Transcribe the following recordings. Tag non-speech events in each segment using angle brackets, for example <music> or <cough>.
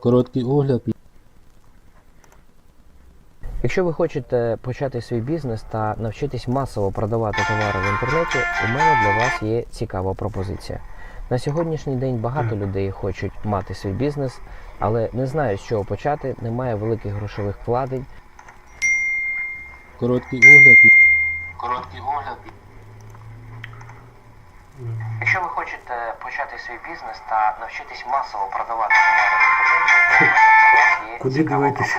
Короткий огляд. Якщо ви хочете почати свій бізнес та навчитись масово продавати товари в інтернеті, у мене для вас є цікава пропозиція. На сьогоднішній день багато людей хочуть мати свій бізнес, але не знають, з чого почати, немає великих грошових вкладень. Короткий огляд. Короткий огляд. Якщо ви хочете почати свій бізнес та навчитись масово продавати товари Куди дивитися?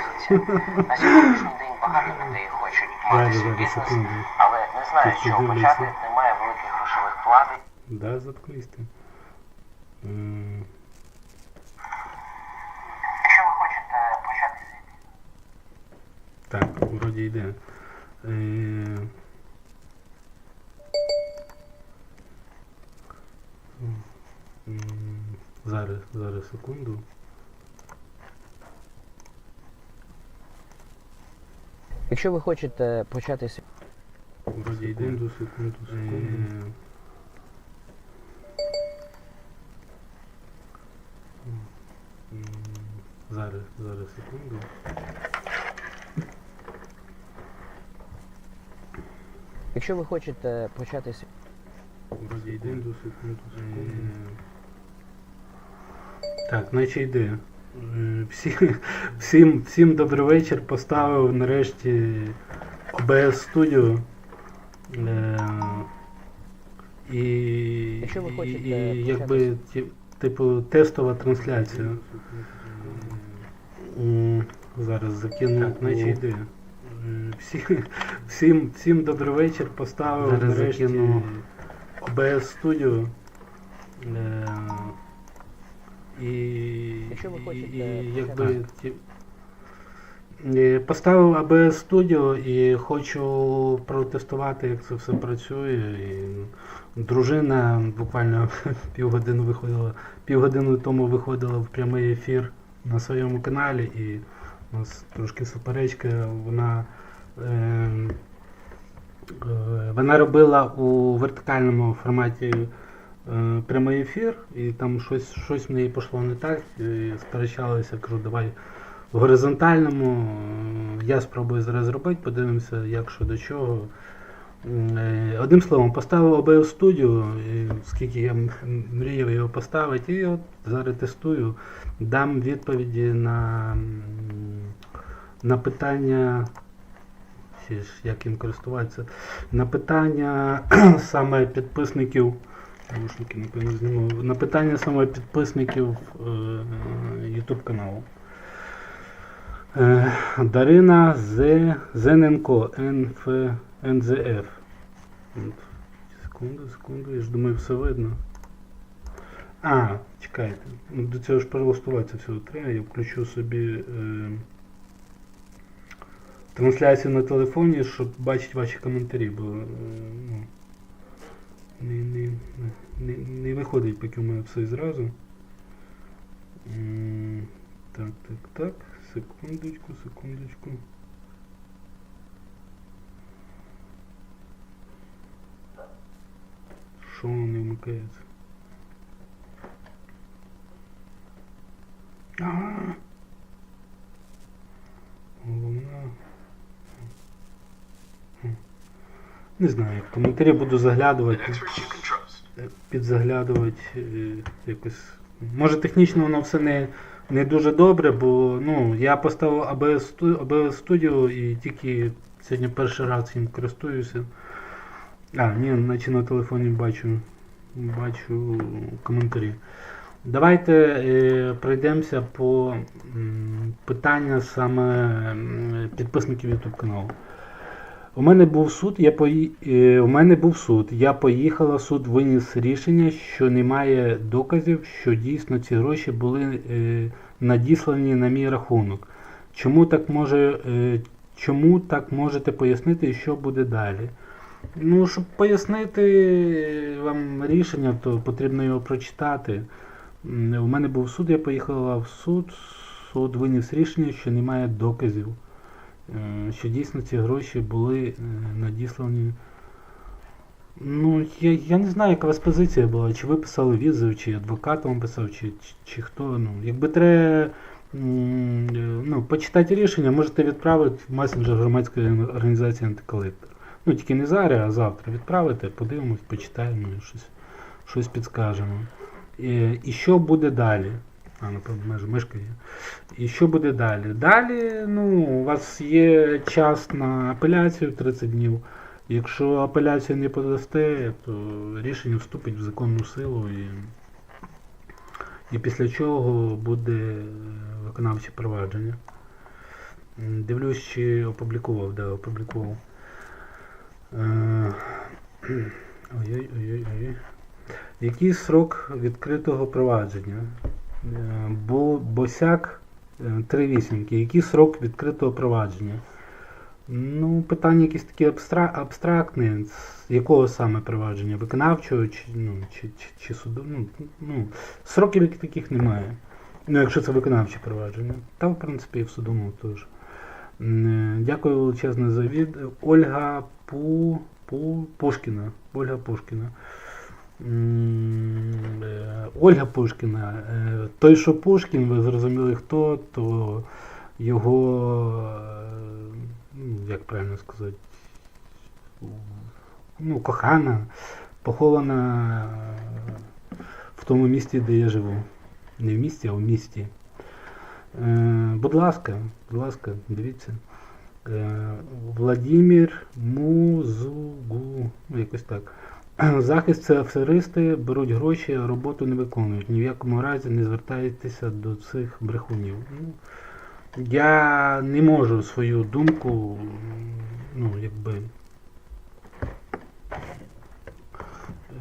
На сьогоднішній день багато людей хочуть мати свій бізнес, але не знають, з чого почати, немає великих грошових вкладень. Да, заткнись ти. Якщо ви хочете почати свій бізнес, Так, вроді йде. Е, Зараз, зараз, секунду. Якщо ви хочете почати свій Вроді йде. Секунду, секунду, секунду. Зараз, зараз, секунду. якщо ви хочете почати свій Вроді йде. Секунду, секунду, секунду. Так, наче йде. Е, Всі, всім, всім добрий вечір. Поставив нарешті OBS Studio. Е, і, Якщо ви хочете і, і якби ті- типу тестова трансляція. М, Зараз закину, наче йде. Е, Всі, всім, всім добрий вечір. Поставив Зараз нарешті закину. OBS Studio. Е, і, Якщо ви хочете і, і якби ті- Е, Поставив ABS Studio і хочу протестувати, як це все працює. І дружина буквально <laughs> півгодини виходила, півгодини тому виходила в прямий ефір на своєму каналі, і у нас трошки суперечка. Вона, е, е, вона робила у вертикальному форматі прямий ефір, і там щось, щось в неї пішло не так. Сперечалися, кажу, давай в горизонтальному. е, Я спробую зараз зробити, подивимося, як що до чого. Е, Одним словом, поставив OBS Studio, скільки я мріяв його поставити, і от зараз тестую. Дам відповіді на, на питання. Як їм користуватися? На питання <clears throat> саме підписників. Наушники, напевно, зніму. На питання саме підписників е, YouTube каналу. Е, Дарина З. Зененко НФ НЗФ. Секунду, секунду, я ж думаю, все видно. А, чекайте. Ну, До цього ж перелаштуватися всього треба. Я включу собі е, трансляцію на телефоні, щоб бачити ваші коментарі, бо е, не, не, не, виходить поки мене все зразу. Так, так, так. Секундочку, секундочку. Що воно не вмикається? А. Головна. Не знаю, в коментарі буду заглядувати. Е, Підзаглядувати е, якось. Може технічно воно все не, не дуже добре, бо ну, я поставив ABS ABS Studio і тільки сьогодні перший раз їм користуюся. А, ні, наче на телефоні бачу, бачу коментарі. Давайте е, пройдемося по м, питання саме підписників YouTube каналу. У мене був суд, я пої... е, у мене був суд. Я поїхала, суд виніс рішення, що немає доказів, що дійсно ці гроші були е, надіслані на мій рахунок. Чому так може, е, чому так можете пояснити, що буде далі? Ну, щоб пояснити вам рішення, то потрібно його прочитати. У мене був суд, я поїхала в суд. Суд виніс рішення, що немає доказів, що дійсно ці гроші були е, надіслані. Ну, я, я не знаю, яка у вас позиція була. Чи ви писали відзив, чи адвокат вам писав, чи, чи, чи хто. Ну, якби треба е, ну, почитати рішення, можете відправити в месенджер громадської організації антиколектор. Ну, тільки не зараз, а завтра відправите, подивимось, почитаємо щось, щось підскажемо. І, і що буде далі? А, напевно, меж, мишка є. І що буде далі? Далі, ну, у вас є час на апеляцію 30 днів. Якщо апеляцію не подасте, то рішення вступить в законну силу і, і після чого буде виконавче провадження. Дивлюсь, чи опублікував, да, опублікував. Е, <clears throat> Ой-ой-ой-ой. Який срок відкритого провадження? Е, Бо, босяк е, три вісімки. Який срок відкритого провадження? Ну, питання якісь такі абстра... абстрактне. З якого саме провадження? Виконавчого чи, ну, чи, чи, чи суду? Ну, ну, сроків таких немає. Ну, якщо це виконавче провадження. Та, в принципі, і в судовому теж. Е, Дякую величезне за від. Ольга Пу... Пу... Пушкіна. Ольга Пушкіна. Е, Ольга Пушкіна. е, Той, що Пушкін, ви зрозуміли хто, то його, е, ну, як правильно сказати, ну, кохана, похована в тому місті, де я живу. Не в місті, а в місті. Будь ласка, будь ласка, дивіться. Владимир Музугу, ну, якось так. <clears throat> Захист це аферисти, беруть гроші, а роботу не виконують. Ні в якому разі не звертайтеся до цих брехунів. Ну, я не можу свою думку, ну, якби.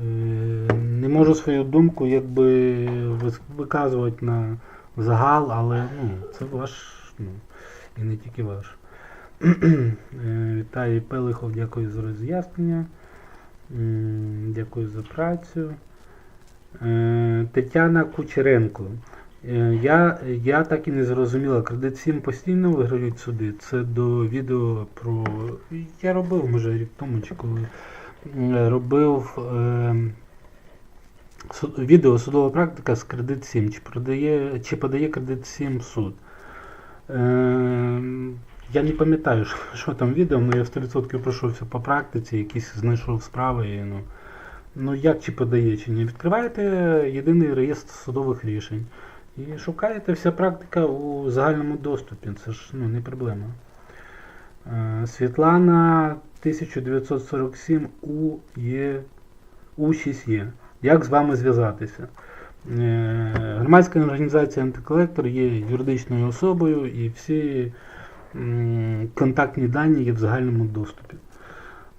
е, Не можу свою думку якби виказувати на загал, але ну, це ваш, ну, і не тільки ваш. <clears throat> Е, Віталій Пелихов, дякую за роз'яснення. Дякую за працю. Е, Тетяна Кучеренко. Е, Я, я так і не зрозуміла, кредит 7 постійно виграють суди. Це до відео про. Я робив, може, рік тому чи коли робив е, відео судова практика з кредит 7. Чи, продає, чи подає кредит 7 в суд. Е, я не пам'ятаю, що, там відео, але я в 100% пройшовся по практиці, якісь знайшов справи. І, ну, ну як чи подає, чи ні. Відкриваєте єдиний реєстр судових рішень. І шукаєте вся практика у загальному доступі. Це ж ну, не проблема. Е, Світлана 1947 У є У6Є. Як з вами зв'язатися? Е, Громадська організація антиколектор є юридичною особою і всі контактні дані є в загальному доступі.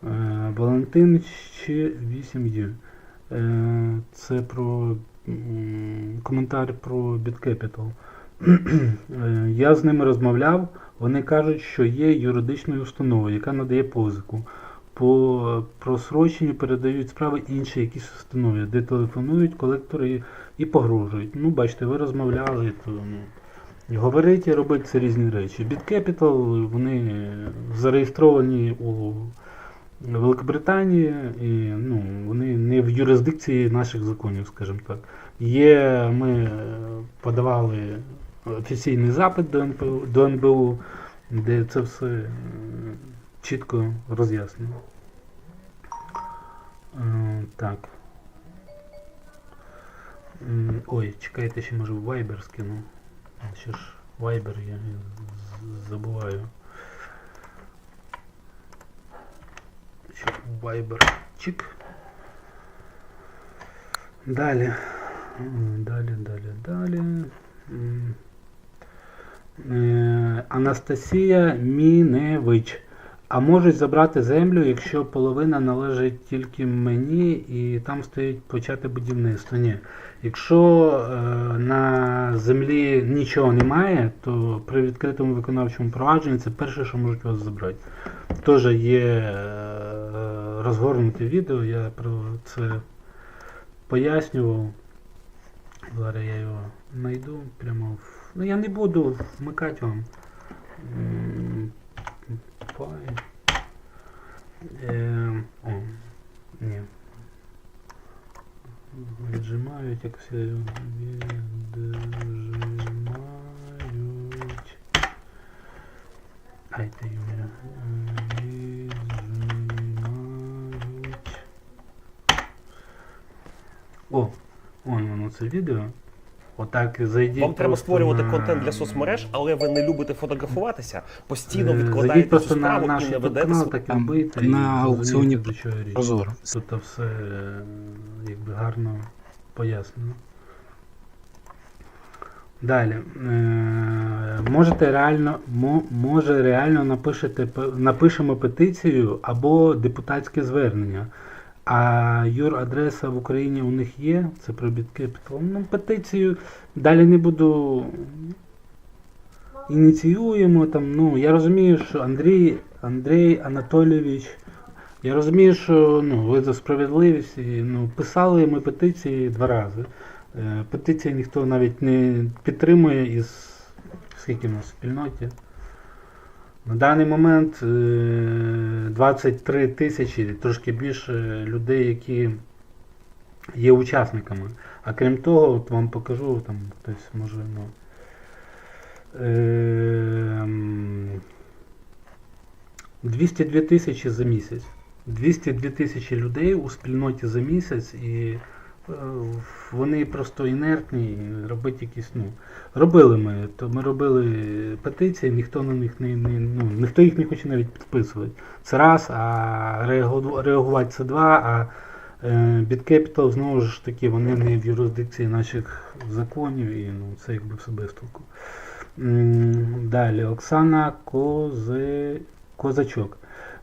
Е, Валентин ще 8 є. Е, Це про коментар про BitCapital. Е, Я з ними розмовляв. Вони кажуть, що є юридичною установою, яка надає позику. По просроченню передають справи інші якісь установи, де телефонують колектори і погрожують. Ну, бачите, ви розмовляли, то ну, говорити і робити це різні речі. BitCapital, вони зареєстровані у Великобританії, і ну, вони не в юрисдикції наших законів, скажімо так. Є, ми подавали офіційний запит до НПУ, до НБУ, де це все е, чітко роз'яснено. Е, Так. Ой, чекайте, ще може в Viber скину. Ще ж Viber я з- забуваю. Ще в Viber. Чик. Далі. М, Далі, далі, далі. М. Е, Анастасія Міневич. А можуть забрати землю, якщо половина належить тільки мені і там стоїть почати будівництво. Ні. Якщо е, на землі нічого немає, то при відкритому виконавчому провадженні це перше, що можуть вас забрати. Теж є е, розгорнуте відео, я про це пояснював. Зараз я його знайду прямо в. Ну я не буду вмикати вам. вступає. Е, эм, о, ні. Віджимають, як все А это у меня. Віджимають. О, вон воно видео. Отак зайдіть. Вам треба створювати на- контент для соцмереж, але ви не любите фотографуватися, постійно Е, відкладаєте цю просто на наш і не ведете канал, так і Там на і аукціоні. Прозоро. Тут все е, якби гарно пояснено. Далі. Е, можете реально, мо- може реально напишете, напишемо петицію або депутатське звернення. А юр-адреса в Україні у них є, це про BitCapital. Ну, петицію далі не буду ініціюємо там. Ну, я розумію, що Андрій, Андрій Анатолійович, я розумію, що ну, ви за справедливість. Ну, писали ми петиції два рази. Е, Петиції ніхто навіть не підтримує із скільки в нас в спільноті. На даний момент е, 23 тисячі, трошки більше людей, які є учасниками. А крім того, от вам покажу, там хтось може, ну. Ем, 202 тисячі за місяць. 202 тисячі людей у спільноті за місяць, і е, вони просто інертні, робити якісь, ну. Робили ми, то ми робили петиції, ніхто на них не, не ну, ніхто їх не хоче навіть підписувати. Це раз, а реагувати це два, а е, BitCapital знову ж таки, вони не в юрисдикції наших законів, і ну, це якби все без. Далі, Оксана Кози... Козачок.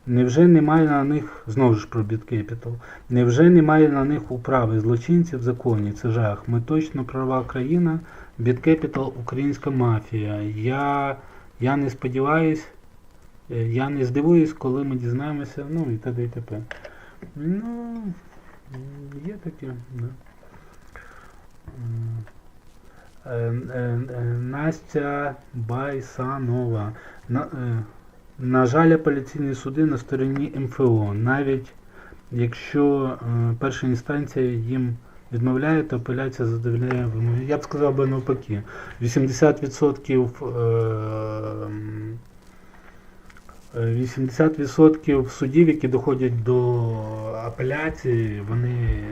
Невже немає на них, знову ж про BitCapital, невже немає на них управи злочинців в законі? Це жах. Ми точно права країна, BitCapital українська мафія. Я, я не сподіваюсь, е, я не здивуюсь, коли ми дізнаємося, ну і т.д. і т.п. Ну, є таке, да. Е, е, Настя Байсанова. На, на жаль, апеляційні суди на стороні МФО. Навіть якщо е, перша інстанція їм відмовляє, то апеляція задовольняє вимоги. Я б сказав би навпаки. 80% е, е, 80% судів, які доходять до апеляції, вони,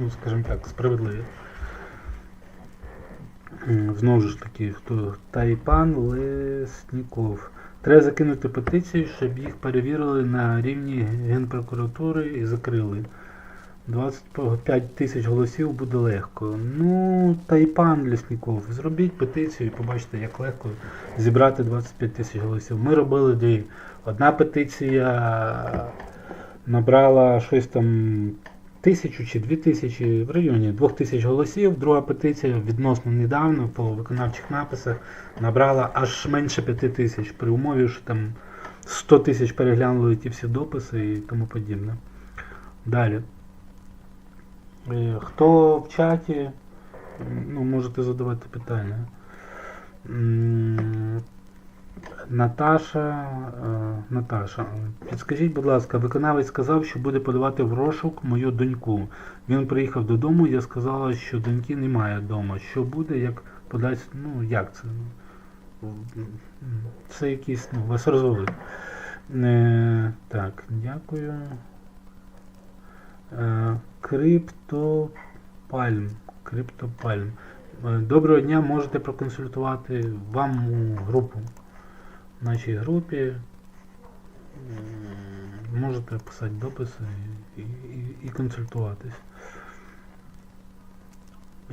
ну, скажімо так, справедливі. Знову ж таки, хто Тайпан Лесніков. Треба закинути петицію, щоб їх перевірили на рівні Генпрокуратури і закрили. 25 тисяч голосів буде легко. Ну, Тайпан Лесніков, зробіть петицію і побачите, як легко зібрати 25 тисяч голосів. Ми робили дві. Одна петиція набрала щось там тисячу чи дві тисячі в районі двох тисяч голосів. Друга петиція відносно недавно по виконавчих написах набрала аж менше п'яти тисяч при умові, що там 100 тисяч переглянули ті всі дописи і тому подібне. Далі. Е, Хто в чаті, ну, можете задавати питання. Наташа, е, Наташа, підскажіть, будь ласка, виконавець сказав, що буде подавати в розшук мою доньку. Він приїхав додому, я сказала, що доньки немає вдома. Що буде, як подасть, ну як це? Це якийсь, ну, вас розвели. Е, так, дякую. Е, Криптопальм. Криптопальм. Е, Доброго дня, можете проконсультувати вам групу. Нашій групі. Можете писати дописи і, і, і консультуватись.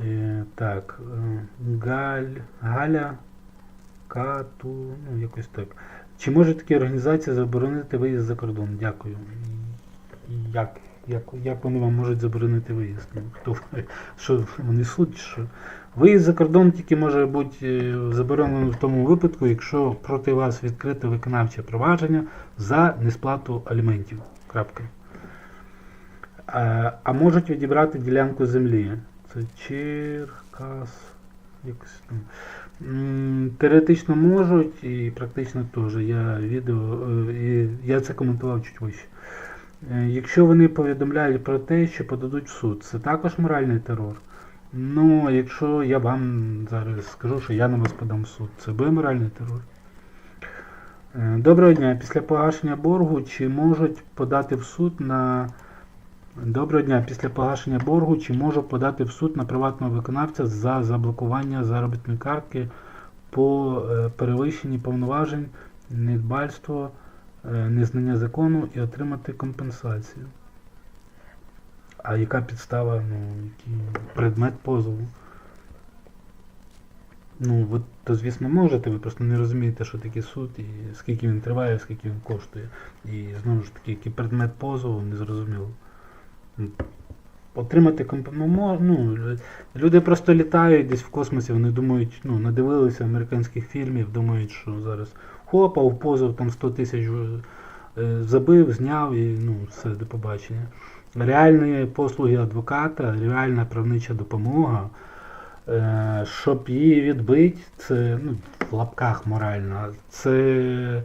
Е, так, е, Галь, Галя Кату, ну якось так. Чи може такі організації заборонити виїзд за кордон? Дякую. Як? Як, як вони вам можуть заборонити виїзд? Ну, хто, <laughs> що вони суд? Що? Виїзд за кордон тільки може бути е, заборонено в тому випадку, якщо проти вас відкрите виконавче провадження за несплату аліментів. Крапка. А, а можуть відібрати ділянку землі. Це Черкас. Якось там. Теоретично можуть і практично теж. Я відео, е, я це коментував чуть вище. Е, Якщо вони повідомляють про те, що подадуть в суд, це також моральний терор. Ну, якщо я вам зараз скажу, що я на вас подам в суд, це буде моральний терор. Е, Доброго дня. Після погашення боргу чи можуть подати в суд на Доброго дня. Після погашення боргу чи можу подати в суд на приватного виконавця за заблокування заробітної картки по е, перевищенні повноважень, недбальство, е, незнання закону і отримати компенсацію? А яка підстава, ну, який предмет позову? Ну, ви то, звісно, можете, ви просто не розумієте, що таке суд і скільки він триває, скільки він коштує. І знову ж таки, який предмет позову, не зрозуміло. Отримати комп... ну, ну, люди просто літають десь в космосі, вони думають, ну, надивилися американських фільмів, думають, що зараз хопа, в позов там 100 тисяч е, забив, зняв і ну, все, до побачення. Реальні послуги адвоката, реальна правнича допомога. Е, щоб її відбити, це ну, в лапках морально, це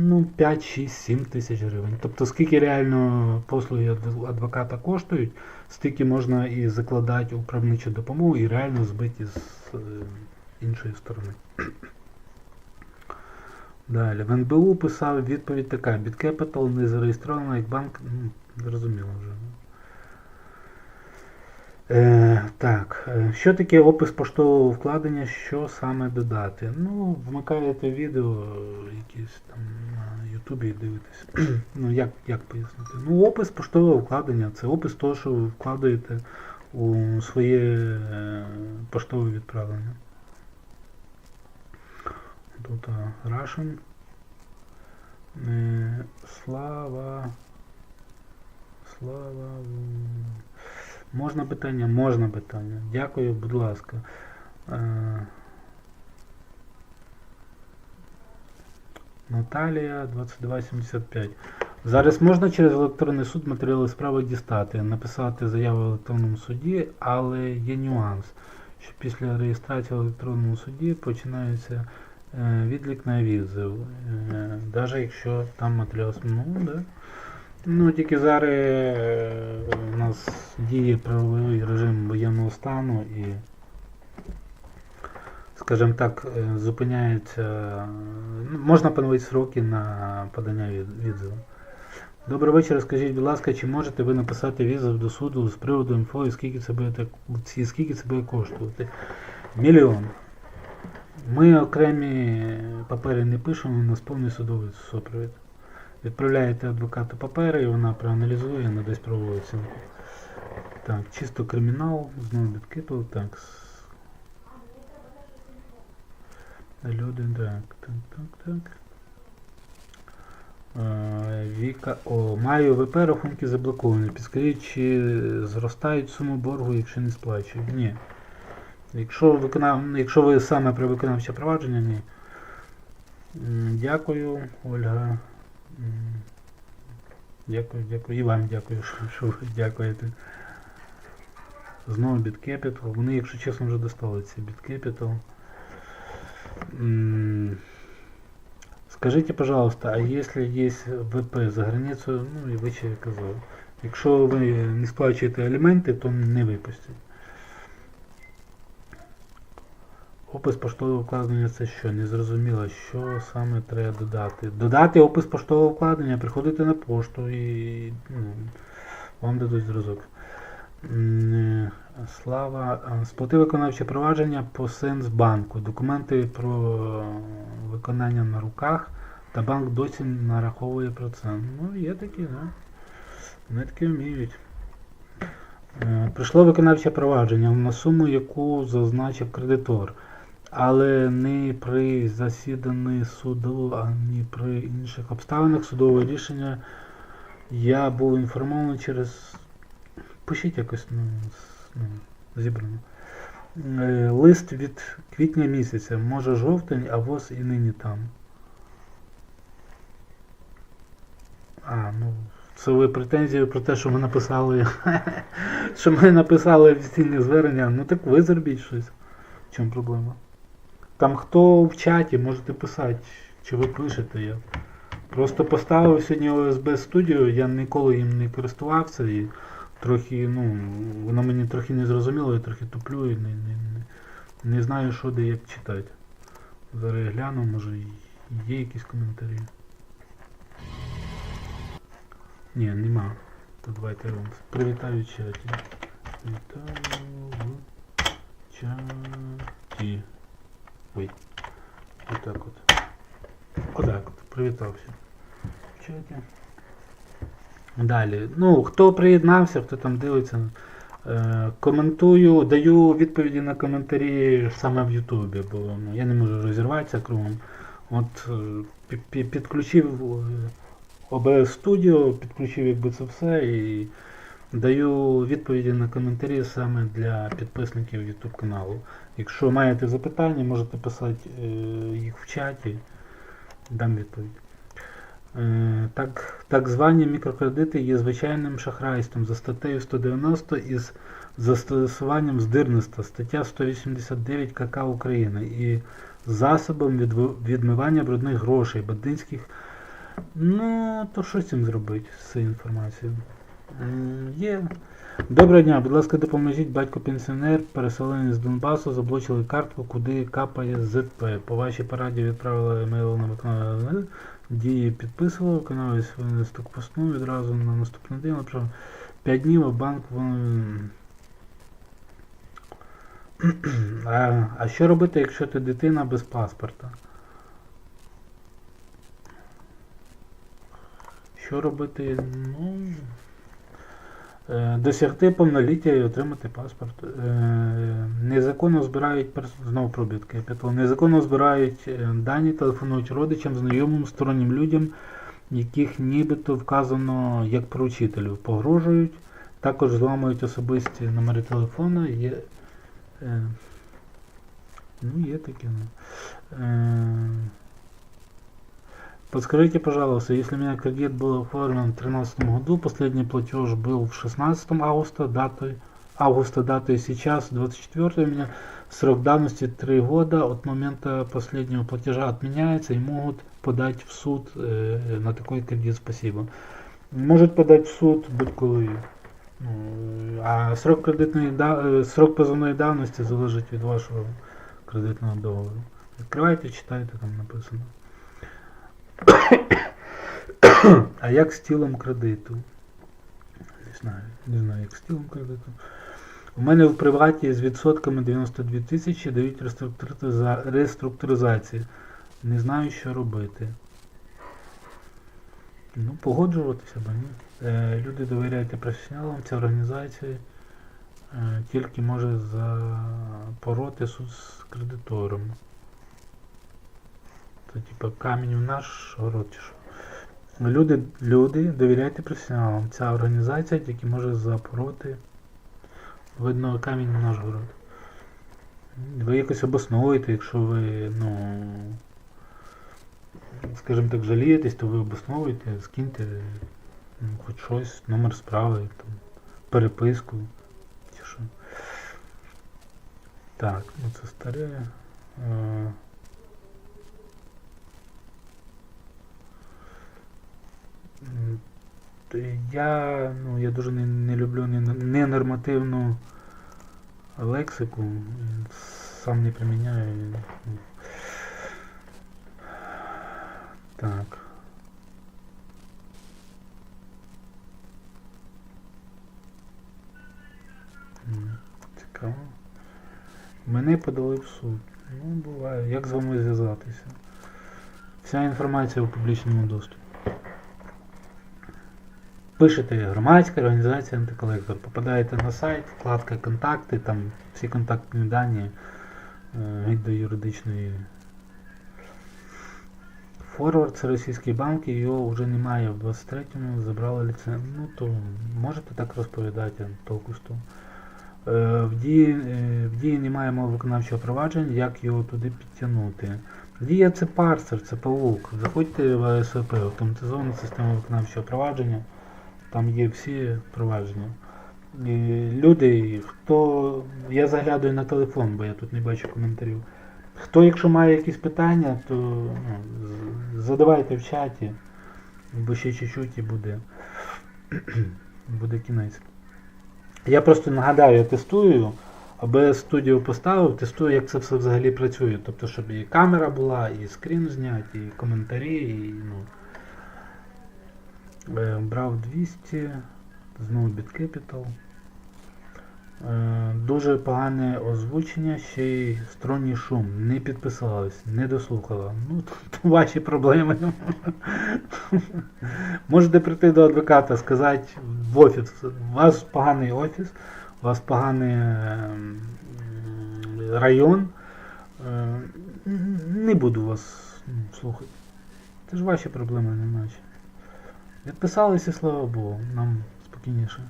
ну, 5, 6, 7 тисяч гривень. Тобто скільки реально послуги адвоката коштують, стільки можна і закладати у правничу допомогу і реально збити з е, іншої сторони. Далі. В НБУ писав відповідь така: BitCapital не зареєстровано як банк. Ну, зрозуміло вже. Е, так, е, що таке опис поштового вкладення, що саме додати? Ну, вмикаєте відео е, якісь там на Ютубі і дивитесь. <clears throat> ну, як, як пояснити? Ну, опис поштового вкладення це опис того, що ви вкладаєте у своє е, поштове відправлення. Тут а, Russian. Е, слава. Слава. Можна питання? Можна питання. Дякую, будь ласка. Е, Наталія 2275. Зараз можна через електронний суд матеріали справи дістати, написати заяву в електронному суді, але є нюанс, що після реєстрації в електронному суді починається е, відлік на відзив. Е, навіть якщо там матеріал. Ну, да. Ну, тільки зараз е, у нас діє правовий режим воєнного стану і, скажімо так, е, зупиняється. ну, Можна поновити сроки на подання від- відзиву. Добрий вечір. Скажіть, будь ласка, чи можете ви написати відзив до суду з приводу інфо і скільки це буде, і скільки це буде коштувати? Мільйон. Ми окремі папери не пишемо, у нас повний судовий супровід. Відправляєте адвокату папери, і вона проаналізує, надасть правову оцінку. Так, чисто кримінал, знову відкидував, так. Люди, так, так, так, так. Віка, о, маю ВП рахунки заблоковані. Підскажіть, чи зростають суми боргу, якщо не сплачують? Ні. Якщо, виконав, якщо ви саме при виконавче провадження, ні. Дякую, Ольга. Дякую, дякую. І вам дякую, що, ви дякуєте. Знову BitCapital. Вони, якщо чесно, вже достали ці BitCapital. Скажите, пожалуйста, а если есть ВП за границею, ну і ви ще казали, якщо ви не сплачуєте аліменти, то не випустять. Опис поштового вкладення це що? Не зрозуміло, що саме треба додати. Додати опис поштового вкладення, приходите на пошту і ну, вам дадуть зразок. Е, Слава. а, Сплати виконавче провадження по Сенсбанку. Документи про виконання на руках та банк досі нараховує процент. Ну, є такі, да. Вони таки вміють. Е, Прийшло виконавче провадження на суму, яку зазначив кредитор, але не при засіданні суду, ані при інших обставинах судове рішення я був інформований через. Пишіть якось ну, ну, зібрано. Е, Лист від квітня місяця, може жовтень, а воз і нині там. А, ну, це ви претензії про те, що ми написали. <laughs> що ми написали офіційне звернення. Ну так ви зробіть щось. В чому проблема? Там хто в чаті, можете писати, чи ви пишете. Я просто поставив сьогодні OSB студію, я ніколи їм не користувався і трохи, ну, воно мені трохи не зрозуміло, я трохи туплю і не, не, не, не знаю, що де як читати. Зараз я гляну, може є якісь коментарі. Ні, нема. То давайте я вам привітаю в чаті. Вітаю в чаті. Ой. Отак от. Отак от. Привітався. В чаті. Далі. Ну, хто приєднався, хто там дивиться. Е, коментую, даю відповіді на коментарі саме в Ютубі, бо ну, я не можу розірватися кругом. От е, пі- пі- підключив е, OBS Studio, підключив якби це все і даю відповіді на коментарі саме для підписників YouTube каналу. Якщо маєте запитання, можете писати е, їх в чаті, дам відповідь. Е, Так, так звані мікрокредити є звичайним шахрайством за статтею 190 із застосуванням здирництва, стаття 189 КК України і засобом відмивання брудних грошей, бандитських. Ну, то що з цим зробити, з цією інформацією? Є. Доброго дня, будь ласка, допоможіть батько пенсіонер, переселенець з Донбасу, заблочили картку, куди капає ЗП. По вашій пораді відправили емейл на виконання дії підписував, виконавець винесток постну відразу на наступний день, наприклад, 5 днів, а банк вон- <clears throat> а, а що робити, якщо ти дитина без паспорта? Що робити? Ну, досягти повноліття і отримати паспорт. Е, Незаконно збирають знову пробітки. Незаконно збирають е, дані, телефонують родичам, знайомим, стороннім людям, яких нібито вказано як поручителів. Погрожують, також зламують особисті номери телефону. Є, е, ну, є таке. Ну. Е, Подскажите, пожалуйста, если у меня кредит был оформлен в 2013 году, последний платеж был в 16 августа, датой, августа датой сейчас, 24 у меня срок давности 3 года, от момента последнего платежа отменяется и могут подать в суд э, на такой кредит, спасибо. Может подать в суд будь-коли. Ну, А срок кредитної да- е, срок позовної давності залежить від вашого кредитного договору. Відкривайте, читайте, там написано. А як з тілом кредиту? Не знаю, не знаю, як з тілом кредиту. У мене в приваті з відсотками 92 тисячі дають реструктуризацію. Не знаю, що робити. Ну, погоджуватися, бо ні. Е, люди довіряйте професіоналам, ця організація е, тільки може запороти суд з кредитором. Це типа камінь в наш город. Люди, люди, довіряйте професіоналам. Ця організація тільки може запороти. Видно, камінь в наш город. Ви якось обосновуєте, якщо ви, ну, скажімо так, жалієтесь, то ви обосновуєте, скиньте ну, хоч щось, номер справи, там, переписку. Чи що. Так, ну це старе. Е, М, то Я, ну, я дуже не, не люблю не- ненормативну лексику. Сам не приміняю. Так. Цікаво. Мене подали в суд. Ну, буває. Як з вами зв'язатися? Вся інформація у публічному доступі. Пишете громадська організація антиколектор, попадаєте на сайт, вкладка контакти, там всі контактні дані геть до юридичної. Форвард це російський банк, його вже немає в 23-му, забрали ліцензію. Ну то можете так розповідати, толку того. Е, В дії, е, в дії немає мови виконавчого провадження, як його туди підтягнути. Дія це парсер, це павук. Заходьте в АСВП, автоматизована система виконавчого провадження. Там є всі провадження. І люди, хто. Я заглядаю на телефон, бо я тут не бачу коментарів. Хто, якщо має якісь питання, то ну, задавайте в чаті, бо ще чуть-чуть і буде, <clears throat> буде кінець. Я просто нагадаю, я тестую, аби Studio поставив, тестую, як це все взагалі працює. Тобто, щоб і камера була, і скрін зняти, і коментарі, і ну. Е, Брав 200, знову BitCapital. Е, Дуже погане озвучення, ще й сторонній шум. Не підписалась, не дослухала. Ну, <laughs> то ваші проблеми. Можете прийти до адвоката, сказати в офіс. У вас поганий офіс, у вас поганий ем, район. Е, Не буду вас ну, слухати. Це ж ваші проблеми, не наші. Відписалися, слава Богу, нам спокійніше.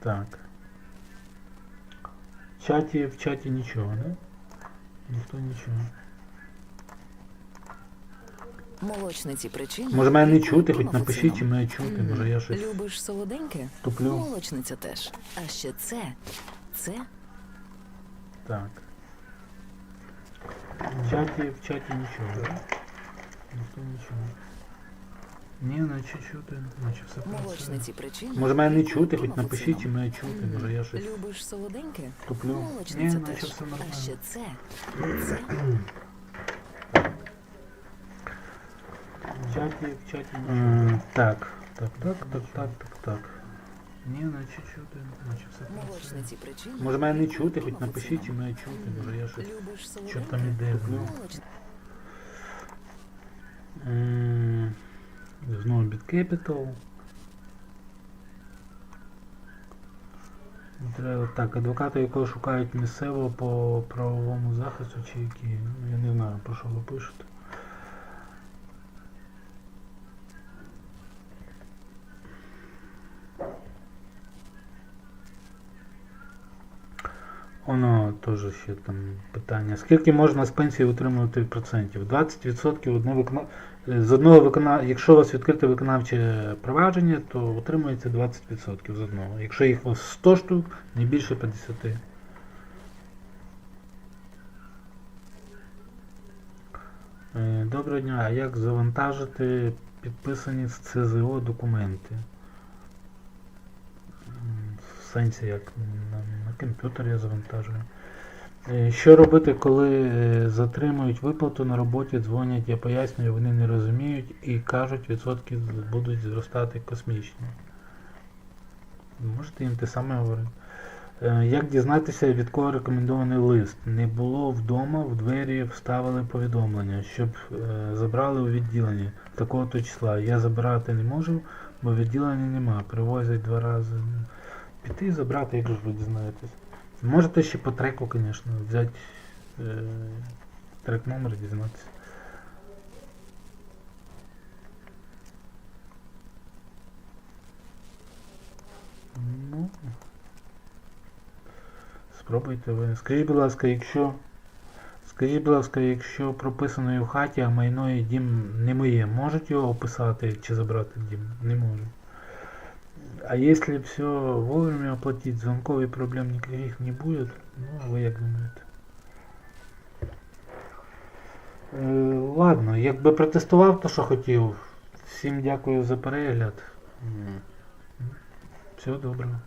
Так. В чаті, в чаті нічого, не? Ніхто нічого. Молочниці причин. Може мене не чути, хоч напишіть, чи мене чути, може я щось Любиш солоденьке? туплю. Молочниця теж. А ще це. Це Так. В чаті, в чаті нічого, да? Ніхто нічого. Ні, наче чути, наче все працює. молочниці причин. Може мене не чути, хоч напишіть, чи мене чути, може я щось Любиш солоденьке? туплю. Ні, Молочниця наче теж. все А нормально. ще це. Це В чаті, в чаті нічого. Так, так, так, так, так, так, так. Ні, наче чути, наче все працює. молочниці причин. Може мене не чути, хоч напишіть, чи мене чути, може я щось Любиш що солоденьке? там іде. ну. Молоч- no Знову BitCapital. Треба, так, адвоката, якого шукають місцево по правовому захисту чи які. Ну, я не знаю, про що ви пишете. Воно теж ще там питання. Скільки можна з пенсії отримувати процентів? 20% одне викона... з одного викона... Якщо у вас відкрите виконавче провадження, то отримується 20% з одного. Якщо їх у вас 100 штук, не більше 50. Е, Доброго дня. А як завантажити підписані з ЦЗО документи? В сенсі, як на я завантажую. Е, Що робити, коли е, затримують виплату на роботі, дзвонять, я пояснюю, вони не розуміють і кажуть, відсотки будуть зростати космічно. Можете їм те саме говорити. Е, Як дізнатися, від кого рекомендований лист? Не було вдома, в двері вставили повідомлення, щоб забрали у відділенні такого-то числа. Я забирати не можу, бо відділення нема. Привозять два рази. Піти і забрати, як ви дізнаєтесь. Можете ще по треку, звісно, взяти е, трек номер і дізнатися. Ну, спробуйте ви. Скажіть, будь ласка, якщо. Скажіть, будь ласка, якщо прописано в хаті, а майно і дім не моє, можуть його описати чи забрати дім? Не можуть. А если все вовремя оплатить, звонков и проблем никаких не будет, ну, а вы як думаєте? Е, ладно, якби протестував то, що хотів. Всім дякую за перегляд. Всього доброго.